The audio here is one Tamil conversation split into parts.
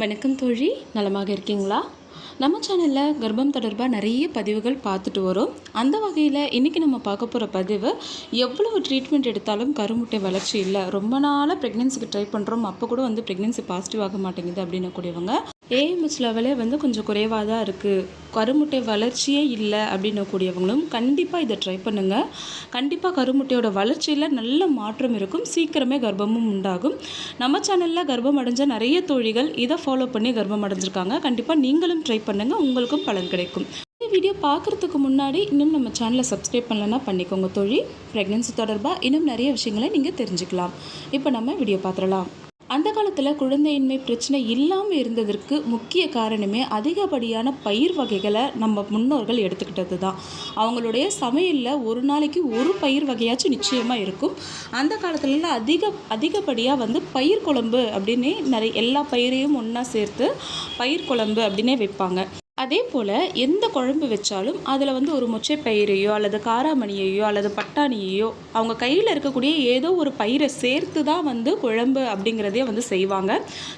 வணக்கம் தோழி நலமாக இருக்கீங்களா? நம்ம சேனலில் கர்ப்பம் தொடர்பாக நிறைய பதிவுகள் பார்த்துட்டு வரோம். அந்த வகையில் இன்றைக்கி நம்ம பார்க்க போகிற பதிவு எவ்வளவு ட்ரீட்மெண்ட் எடுத்தாலும் கருமுட்டை வளர்ச்சி இல்லை. ரொம்ப நாளாக ப்ரெக்னென்சிக்கு ட்ரை பண்ணுறோம் அப்போ கூட வந்து ப்ரெக்னென்சி பாசிட்டிவ் ஆக மாட்டேங்குது அப்படின்னு கூடியவங்க ஏஎம்எஸ் லெவலே வந்து கொஞ்சம் குறைவாக தான் இருக்குது கருமுட்டை வளர்ச்சியே இல்லை அப்படின்னு கூடியவங்களும் கண்டிப்பாக இதை ட்ரை பண்ணுங்கள் கண்டிப்பாக கருமுட்டையோட வளர்ச்சியில் நல்ல மாற்றம் இருக்கும். சீக்கிரமே கர்ப்பமும் உண்டாகும். நம்ம சேனலில் கர்ப்பம் அடைஞ்ச நிறைய தோழிகள் இதை ஃபாலோ பண்ணி கர்ப்பம் அடைஞ்சிருக்காங்க. கண்டிப்பாக நீங்களும் ட்ரை பண்ணுங்கள் உங்களுக்கும் பலன் கிடைக்கும். இந்த வீடியோ பார்க்குறதுக்கு முன்னாடி இன்னும் நம்ம சேனலை சப்ஸ்கிரைப் பண்ணலன்னா பண்ணிக்கோங்க தோழி. ப்ரெக்னென்சி தொடர்பாக இன்னும் நிறைய விஷயங்களை நீங்கள் தெரிஞ்சுக்கலாம். இப்போ நம்ம வீடியோ பார்த்துடலாம். அந்த காலத்தில் குழந்தையின்மை பிரச்சனை இல்லாமல் இருந்ததற்கு முக்கிய காரணமே அதிகப்படியான பயிர் வகைகளை நம்ம முன்னோர்கள் எடுத்துக்கிட்டது தான் அவங்களுடைய சமையலில் ஒரு நாளைக்கு ஒரு பயிர் வகையாச்சும் நிச்சயமாக இருக்கும். அந்த காலத்துலலாம் அதிக அதிகப்படியாக வந்து பயிர் குழம்பு அப்படின்னே நிறைய எல்லா பயிரையும் ஒன்றா சேர்த்து பயிர் குழம்பு அப்படின்னே வைப்பாங்க. அதே போல் எந்த குழம்பு வச்சாலும் அதில் வந்து ஒரு பயிரையோ அல்லது காராமணியையோ அல்லது பட்டாணியையோ அவங்க கையில் இருக்கக்கூடிய ஏதோ ஒரு பயிரை சேர்த்து தான் வந்து குழம்பு அப்படிங்கிறதே வந்து செய்வாங்க.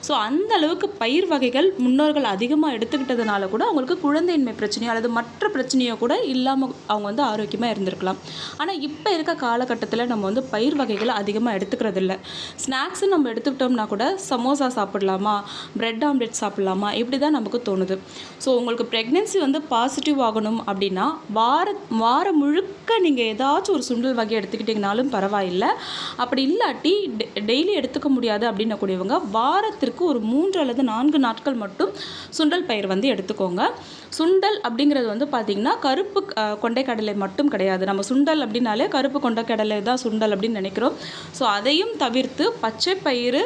ஸோ அந்த அளவுக்கு பயிர் வகைகள் முன்னோர்கள் அதிகமாக எடுத்துக்கிட்டதுனால கூட அவங்களுக்கு குழந்தையின்மை பிரச்சனையோ அல்லது மற்ற பிரச்சனையோ கூட இல்லாமல் அவங்க வந்து ஆரோக்கியமாக இருந்திருக்கலாம். ஆனால் இப்போ இருக்க காலகட்டத்தில் நம்ம வந்து பயிர் வகைகளை அதிகமாக எடுத்துக்கிறது இல்லை ஸ்நாக்ஸு நம்ம எடுத்துக்கிட்டோம்னா கூட சமோசா சாப்பிடலாமா? பிரெட் ஆம்லெட் சாப்பிடலாமா? இப்படி தான் நமக்கு தோணுது. ஸோ உங்களுக்கு உங்களுக்கு ப்ரெக்னென்சி வந்து பாசிட்டிவ் ஆகணும் அப்படின்னா வார வாரம் முழுக்க நீங்கள் ஏதாச்சும் ஒரு சுண்டல் வகை எடுத்துக்கிட்டிங்கனாலும் பரவாயில்லை. அப்படி இல்லாட்டி டெய்லி எடுத்துக்க முடியாது அப்படின்னக்கூடியவங்க வாரத்திற்கு ஒரு மூன்று அல்லது நான்கு நாட்கள் மட்டும் சுண்டல் பயிர் வந்து எடுத்துக்கோங்க. சுண்டல் அப்படிங்கிறது வந்து பார்த்திங்கன்னா கருப்பு கொண்டைக்கடலை மட்டும் கிடையாது. நம்ம சுண்டல் அப்படின்னாலே கருப்பு கொண்டைக்கடலை தான் சுண்டல் அப்படின்னு நினைக்கிறோம். ஸோ அதையும் தவிர்த்து பச்சை பயிறு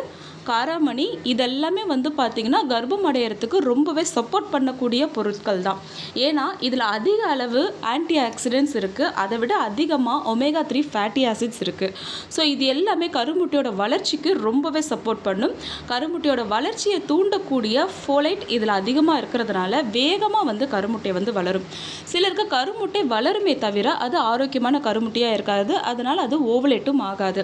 காராமணி இதெல்லாமே வந்து பார்த்திங்கன்னா கர்ப்பம் அடையிறதுக்கு ரொம்பவே சப்போர்ட் பண்ணக்கூடிய பொருட்கள் தான். ஏன்னா இதில் அதிக அளவு ஆன்டி ஆக்சிடென்ட்ஸ் இருக்குது அதை விட அதிகமாக ஒமேகா த்ரீ ஃபேட்டி ஆசிட்ஸ் இருக்குது ஸோ இது எல்லாமே கருமுட்டையோட வளர்ச்சிக்கு ரொம்பவே சப்போர்ட் பண்ணும். கருமுட்டையோட வளர்ச்சியை தூண்டக்கூடிய ஃபோலைட் இதில் அதிகமாக இருக்கிறதுனால வேகமாக வந்து கருமுட்டை வந்து வளரும். சிலருக்கு கருமுட்டை வளருமே தவிர அது ஆரோக்கியமான கருமுட்டையாக இருக்காது. அதனால் அது ஓவலேட்டும் ஆகாது.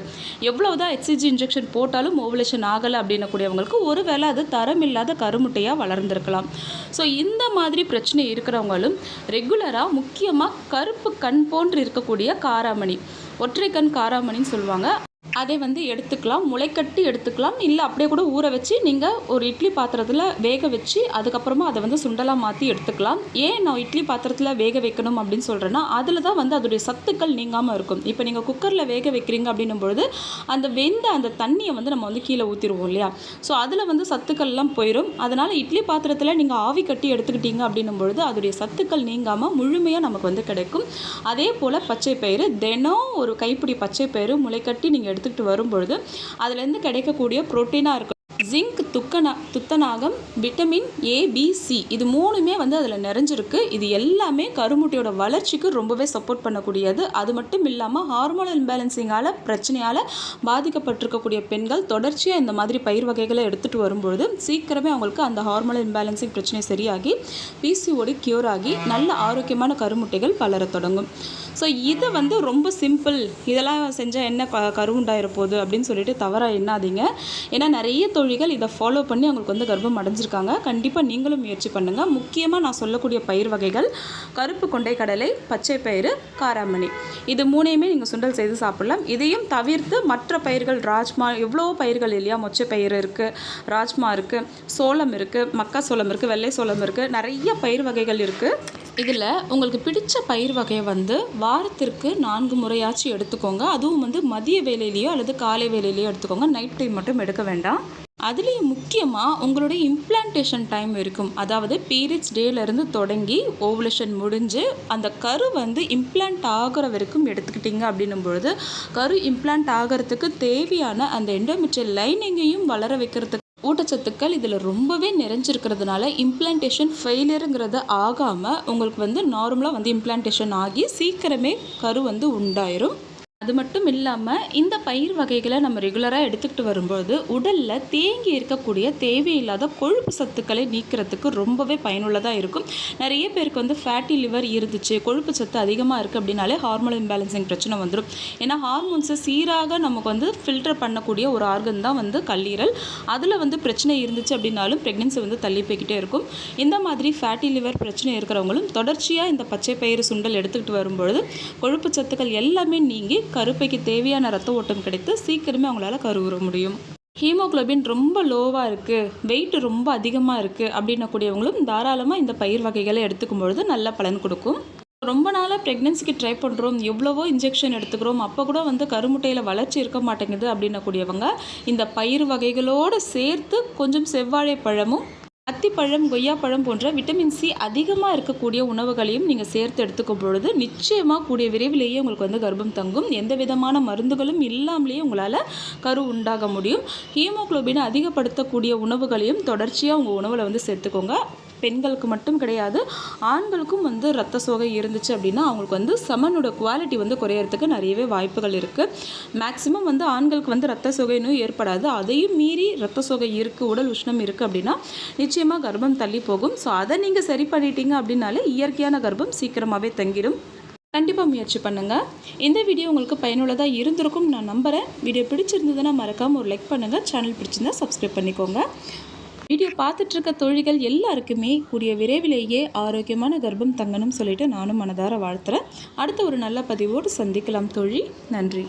எவ்வளவுதான் ஹெச்சிஜி இன்ஜெக்ஷன் போட்டாலும் ஓவலேஷன் ஆகலை அப்படின்னக்கூடியவங்களுக்கு ஒருவேளை அது தரமில்லாத கருமுட்டையாக வளர்ந்துருக்கலாம். ஸோ இந்த மாதிரி பிரச்சனை இருக்கிறவங்களும் ரெகுலராக முக்கியமாக கருப்பு கண் போன்று இருக்கக்கூடிய காராமணி ஒற்றை கண் காராமணின்னு சொல்லுவாங்க. அதை வந்து எடுத்துக்கலாம் முளைக்கட்டி எடுத்துக்கலாம். இல்லை அப்படியே கூட ஊற வச்சு நீங்கள் ஒரு இட்லி பாத்திரத்தில் வேக வச்சு அதுக்கப்புறமா அதை வந்து சுண்டலாக மாற்றி எடுத்துக்கலாம். ஏன் நான் இட்லி பாத்திரத்தில் வேக வைக்கணும் அப்படின்னு சொல்கிறேன்னா அதில் தான் வந்து அதோடைய சத்துக்கள் நீங்காமல் இருக்கும். இப்போ நீங்கள் குக்கரில் வேக வைக்கிறீங்க அப்படின்னும் பொழுது அந்த வெந்த அந்த தண்ணியை வந்து நம்ம வந்து கீழே ஊற்றிடுவோம் இல்லையா? ஸோ அதில் வந்து சத்துக்கள்லாம் போயிடும் அதனால் இட்லி பாத்திரத்தில் நீங்கள் ஆவி கட்டி எடுத்துக்கிட்டீங்க அப்படின்னும் பொழுது அதோடைய சத்துக்கள் நீங்காமல் முழுமையாக நமக்கு வந்து கிடைக்கும். அதே போல் பச்சை பயிறு தினம் ஒரு கைப்பிடி பச்சை பயிறு முளைக்கட்டி நீங்கள் எடுத்து எடுத்துக்கிட்டு வரும்பொழுது அதுலேருந்து கிடைக்கக்கூடிய ப்ரோட்டீனாக இருக்கும் ஜிங்க் துக்கனா துத்தநாகம் விட்டமின் ஏ பி சி இது மூணுமே வந்து அதில் நிறைஞ்சிருக்கு. இது எல்லாமே கருமுட்டையோட வளர்ச்சிக்கு ரொம்பவே சப்போர்ட் பண்ணக்கூடியது. அது மட்டும் இல்லாமல் ஹார்மோனல் இம்பேலன்சிங்கால் பிரச்சனையால் பாதிக்கப்பட்டிருக்கக்கூடிய பெண்கள் தொடர்ச்சியாக இந்த மாதிரி பயிர் வகைகளை எடுத்துகிட்டு வரும்பொழுது சீக்கிரமே அவங்களுக்கு அந்த ஹார்மோனல் இம்பேலன்சிங் பிரச்சனை சரியாகி பிசிஓடி க்யூர் ஆகி நல்ல ஆரோக்கியமான கருமுட்டைகள் வளரத் தொடங்கும். ஸோ இதை வந்து ரொம்ப சிம்பிள் இதெல்லாம் செஞ்சால் என்ன க கருவுண்டாயிர போகுது அப்படின்னு சொல்லிட்டு தவறாக எண்ணாதீங்க. ஏன்னா நிறைய தொழில்கள் இதை ஃபாலோ பண்ணி அவங்களுக்கு வந்து கர்ப்பம் அடைஞ்சிருக்காங்க. கண்டிப்பாக நீங்களும் முயற்சி பண்ணுங்கள் முக்கியமாக நான் சொல்லக்கூடிய பயிர் வகைகள் கருப்பு கொண்டை கடலை பச்சை பயிறு காராமணி இது மூணையுமே நீங்கள் சுண்டல் செய்து சாப்பிடலாம். இதையும் தவிர்த்து மற்ற பயிர்கள் ராஜ்மா எவ்வளோ பயிர்கள் இல்லையா? மொச்சை பயிறு இருக்குது ராஜ்மா இருக்குது சோளம் இருக்குது மக்கா சோளம் இருக்குது வெள்ளை சோளம் இருக்குது நிறைய பயிர் வகைகள் இருக்குது இதில் உங்களுக்கு பிடித்த பயிர் வகையை வந்து வாரத்திற்கு நான்கு முறையாச்சும் எடுத்துக்கோங்க. அதுவும் வந்து மதிய வேலையிலையோ அல்லது காலை வேலையிலையோ எடுத்துக்கோங்க. நைட் டைம் மட்டும் எடுக்க வேண்டாம். அதுலேயும் முக்கியமாக உங்களுடைய இம்ப்ளான்டேஷன் டைம் இருக்கும். அதாவது பீரியட்ஸ் டேலேருந்து தொடங்கி ஓவலேஷன் முடிஞ்சு அந்த கரு வந்து இம்ப்ளான்ட் ஆகிற வரைக்கும் எடுத்துக்கிட்டிங்க அப்படின்னும் பொழுது கரு இம்ப்ளான்ட் ஆகிறதுக்கு தேவையான அந்த எண்டோமெட்ரியல் லைனிங்கையும் வளர வைக்கிறதுக்கு ஊட்டச்சத்துக்கள் இதில் ரொம்பவே நிறைஞ்சிருக்கிறதுனால இம்ப்ளான்டேஷன் ஃபெயிலியருங்கிறது ஆகாமல் உங்களுக்கு வந்து நார்மலாக வந்து இம்ப்ளான்டேஷன் ஆகி சீக்கிரமே கரு வந்து உண்டாயிரும். அது மட்டும் இல்லாமல் இந்த பயிர் வகைகளை நம்ம ரெகுலராக எடுத்துக்கிட்டு வரும்போது உடலில் தேங்கி இருக்கக்கூடிய தேவையில்லாத கொழுப்பு சத்துக்களை நீக்கிறதுக்கு ரொம்பவே பயனுள்ளதாக இருக்கும். நிறைய பேருக்கு வந்து ஃபேட்டி லிவர் இருந்துச்சு கொழுப்பு சத்து அதிகமாக இருக்குது அப்படின்னாலே ஹார்மோன் இம்பேலன்சிங் பிரச்சனை வந்துடும் ஏன்னா ஹார்மோன்ஸை சீராக நமக்கு வந்து ஃபில்டர் பண்ணக்கூடிய ஒரு ஆர்கன் தான் வந்து கல்லீரல். அதில் வந்து பிரச்சனை இருந்துச்சு அப்படின்னாலும் ப்ரெக்னென்சி வந்து தள்ளி போய்கிட்டே இருக்கும். இந்த மாதிரி ஃபேட்டி லிவர் பிரச்சனை இருக்கிறவங்களும் தொடர்ச்சியாக இந்த பச்சை பயிறு சுண்டல் எடுத்துக்கிட்டு வரும்பொழுது கொழுப்பு சத்துக்கள் எல்லாமே நீங்கி கருப்பைக்கு தேவையான ரத்த ஓட்டம் கிடைத்து சீக்கிரமே அவங்களால கருவுற முடியும். ஹீமோகுளோபின் ரொம்ப லோவாக இருக்குது வெயிட் ரொம்ப அதிகமாக இருக்குது அப்படின்னக்கூடியவங்களும் தாராளமாக இந்த பயிர் வகைகளை எடுத்துக்கும் பொழுது நல்ல பலன் கொடுக்கும். ரொம்ப நாளாக ப்ரெக்னென்சிக்கு ட்ரை பண்ணுறோம் எவ்வளவோ இன்ஜெக்ஷன் எடுத்துக்கிறோம். அப்போ கூட வந்து கருமுட்டையில் வளர்ச்சி இருக்க மாட்டேங்குது அப்படின்னக்கூடியவங்க இந்த பயிர் வகைகளோடு சேர்த்து கொஞ்சம் செவ்வாழை பழமும் அத்திப்பழம் கொய்யாப்பழம் போன்ற விட்டமின் சி அதிகமாக இருக்கக்கூடிய உணவுகளையும் நீங்கள் சேர்த்து எடுத்துக்கும் பொழுது நிச்சயமாக கூடிய விரைவிலேயே உங்களுக்கு வந்து கர்ப்பம் தங்கும். எந்த விதமான மருந்துகளும் இல்லாமலேயே உங்களால் கரு உண்டாக முடியும். ஹீமோகுளோபினை அதிகப்படுத்தக்கூடிய உணவுகளையும் தொடர்ச்சியாக உங்கள் உணவில் வந்து சேர்த்துக்கோங்க. பெண்களுக்கு மட்டும் கிடையாது ஆண்களுக்கும் வந்து ரத்த சோகை இருந்துச்சு அப்படின்னா அவங்களுக்கு வந்து செமனோட குவாலிட்டி வந்து குறையறதுக்கு நிறையவே வாய்ப்புகள் இருக்குது மேக்ஸிமம் வந்து ஆண்களுக்கு வந்து ரத்த சோகை நோய் ஏற்படாது. அதையும் மீறி ரத்த சோகை இருக்குது உடல் உஷ்ணம் இருக்குது அப்படின்னா நிச்சயமாக கர்ப்பம் தள்ளி போகும். ஸோ அதை நீங்கள் சரி பண்ணிட்டீங்க அப்படின்னாலே இயற்கையான கர்ப்பம் சீக்கிரமாகவே தங்கிடும் கண்டிப்பாக முயற்சி பண்ணுங்கள் இந்த வீடியோ உங்களுக்கு பயனுள்ளதாக இருந்திருக்கும் நான் நம்புகிறேன் வீடியோ பிடிச்சிருந்ததுன்னா மறக்காமல் ஒரு லைக் பண்ணுங்கள் சேனல் பிடிச்சிருந்தா சப்ஸ்கிரைப் பண்ணிக்கோங்க. வீடியோ பார்த்துட்டு இருக்க தொழில்கள் எல்லாருக்குமே கூடிய விரைவிலேயே ஆரோக்கியமான கர்ப்பம் தங்கணும்னு சொல்லிட்டு நானும் மனதார வாழ்த்துறேன். அடுத்த ஒரு நல்ல பதிவோடு சந்திக்கலாம் தொழில் நன்றி.